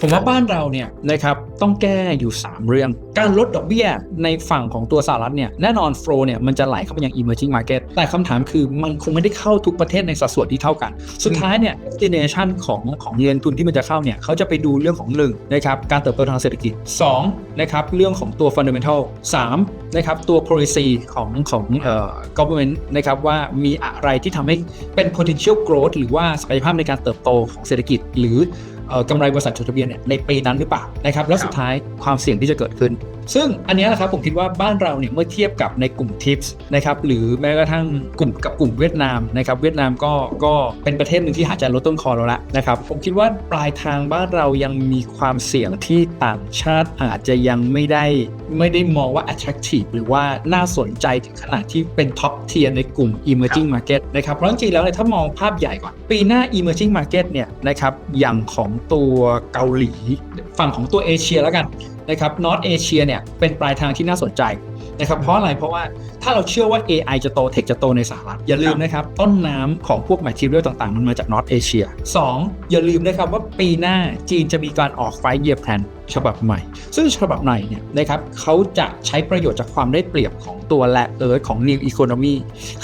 ผมว่าบ้านเราเนี่ยนะครับต้องแก้อยู่ 3 เรื่อง การลดดอกเบี้ยในฝั่งของตัวสหรัฐเนี่ยแน่นอนโฟลเนี่ยมันจะไหลเข้าไปยัง emerging market แต่คำถามคือมันคงไม่ได้เข้าทุกประเทศในสัดส่วนที่เท่ากัน สุดท้ายเนี่ย destination ของของเงินทุนที่มันจะเข้าเนี่ยเขาจะไปดูเรื่องของหนึ่งนะครับการเติบโตทางเศรษฐกิจ2นะครับเรื่องของตัว fundamental 3นะครับตัว policy ของของเอ่อ government นะครับว่ามีอะไรที่ทำให้เป็น potential growth หรือว่าศักยภาพในการเติบโตของเศรษฐกิจหรือเอ่อ กำไรบริษัทจดทะเบียนเนี่ยในปีนั้นหรือเปล่านะครับแล้วสุดท้ายความเสี่ยงที่จะเกิดขึ้น ซึ่งอันนี้นะครับผมคิดว่าบ้านเราเนี่ยเมื่อเทียบกับในกลุ่มทิปส์นะครับหรือแม้กระทั่งกลุ่มกับกลุ่มเวียดนามนะครับเวียดนามก็ก็เป็นประเทศหนึ่งที่หาจะลดต้นคอเราละนะครับผมคิดว่าปลายทางบ้านเรายังมีความเสี่ยงที่ต่างชาติอาจจะยังไม่ได้ไม่ได้มองว่า attractive หรือว่าน่าสนใจถึงขนาดที่เป็น top tier ในกลุ่ม emerging market นะครับเพราะจริงๆแล้วเนี่ยถ้ามองภาพใหญ่ก่อน ปีหน้า emerging market เนี่ยนะครับอย่างของตัวเกาหลีฝั่งของตัวเอเชียแล้วกัน นะครับนอตเอเชียเนี่ยเป็นปลายทางที่น่าสนใจนะครับเพราะอะไรเพราะว่าถ้าเราเชื่อว่า AI จะโตเทคจะโตในสหรัฐอย่าลืมนะครับ ต้นน้ำของพวก Material ต่างๆ มันมาจากนอตเอเชีย2อย่าลืมนะครับว่าปีหน้าจีนจะมีการออก Five Year Plan ฉบับใหม่ ซึ่งฉบับใหม่เนี่ยนะครับเขาจะใช้ประโยชน์จากความได้เปรียบของตัวแลเอิร์ของ New Economy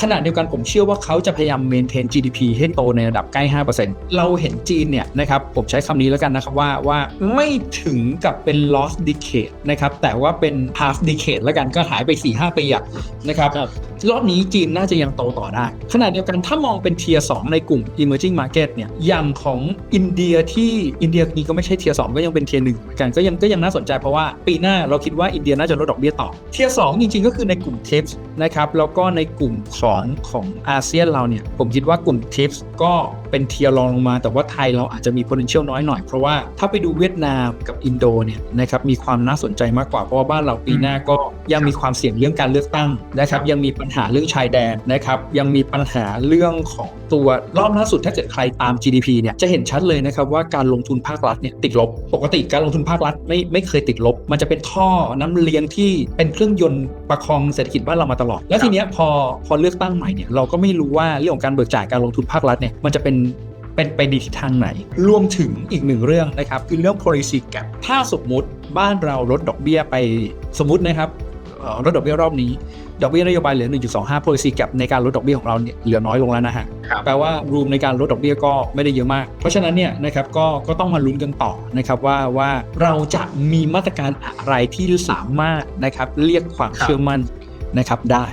ขณะเดียวกันผมเชื่อว่าเขาจะพยายาม maintain GDP ให้โตในระดับใกล้ 5%เราเห็นจีนเนี่ยนะครับผมใช้คำนี้แล้วกันนะครับว่าว่าไม่ถึงกับเป็น lost decade นะครับแต่ว่าเป็น half decade แล้วกันก็หายไป 4-5 ปีอะนะครับครับรอบนี้จีนน่าจะยังโตต่อได้ ขณะเดียวกันถ้ามองเป็นเทียร์2ในกลุ่ม emerging market เนี่ยอย่างของอินเดียที่อินเดียนี้ก็ไม่ใช่เทียร์2ก็ยังเป็นเทียร์หนึ่งเหมือนกันก็ยังก็ยังน่าสนใจเพราะว่าปีหน้าเราคิดว่าอินเดียน่าจะลดดอกเบี้ยต่อ เทียร์2จริงๆ ก็คือในกลุ่ม TIPS นะครับแล้วก็ในกลุ่มของของอาเซียนเราเนี่ยผมคิดว่ากลุ่ม TIPS ก็เป็นเทียร์รองลงมา แต่ว่าไทยเราอาจจะมี potential น้อยหน่อย เพราะว่าถ้าไปดูเวียดนามกับอินโดเนี่ยนะครับมีความน่าสนใจมากกว่าเพราะว่าบ้านเราปีหน้าก็ยังมีความเสี่ยงเรื่องการเลือกตั้งนะครับยังมีปัญหาเรื่องชายแดนนะครับยังมีปัญหาเรื่องของตัวรอบล่าสุดถ้าเกิดใครตาม GDP เนี่ยจะเห็นชัดเลยนะครับว่าการลงทุนภาครัฐเนี่ยติดลบปกติการลงทุนภาครัฐไม่ไม่เคยติดลบ มันจะเป็นท่อน้ำเลี้ยงที่เป็นเครื่องยนต์ประคองเศรษฐกิจบ้านเรามาตลอด แล้วทีเนี้ยพอพอเลือกตั้งใหม่เนี่ยเราก็ไม่รู้ว่าเรื่องของการเบิกจ่ายการลงทุนภาครัฐเนี่ยมันจะเป็นเป็นไปในทิศทางไหน รวมถึงอีกหนึ่งเรื่องนะครับ คือเรื่อง policy gap ถ้าสมมุติบ้านเราลดดอกเบี้ยไปสมมตินะครับเอ่อ ลดดอกเบี้ยรอบนี้ ดอกเบี้ยนโยบายเหลือ 1.25 policy gap ในการลดดอกเบี้ยของเราเนี่ยเหลือน้อยลงแล้วนะฮะครับแปลว่ารูมในการลดดอกเบี้ยก็ไม่ได้เยอะมาก เพราะฉะนั้นเนี่ยนะครับก็ก็ต้องมาลุ้นกันต่อนะครับว่าว่าเราจะมีมาตรการอะไรที่สามารถนะครับเรียกความครับเชื่อมั่นนะครับได้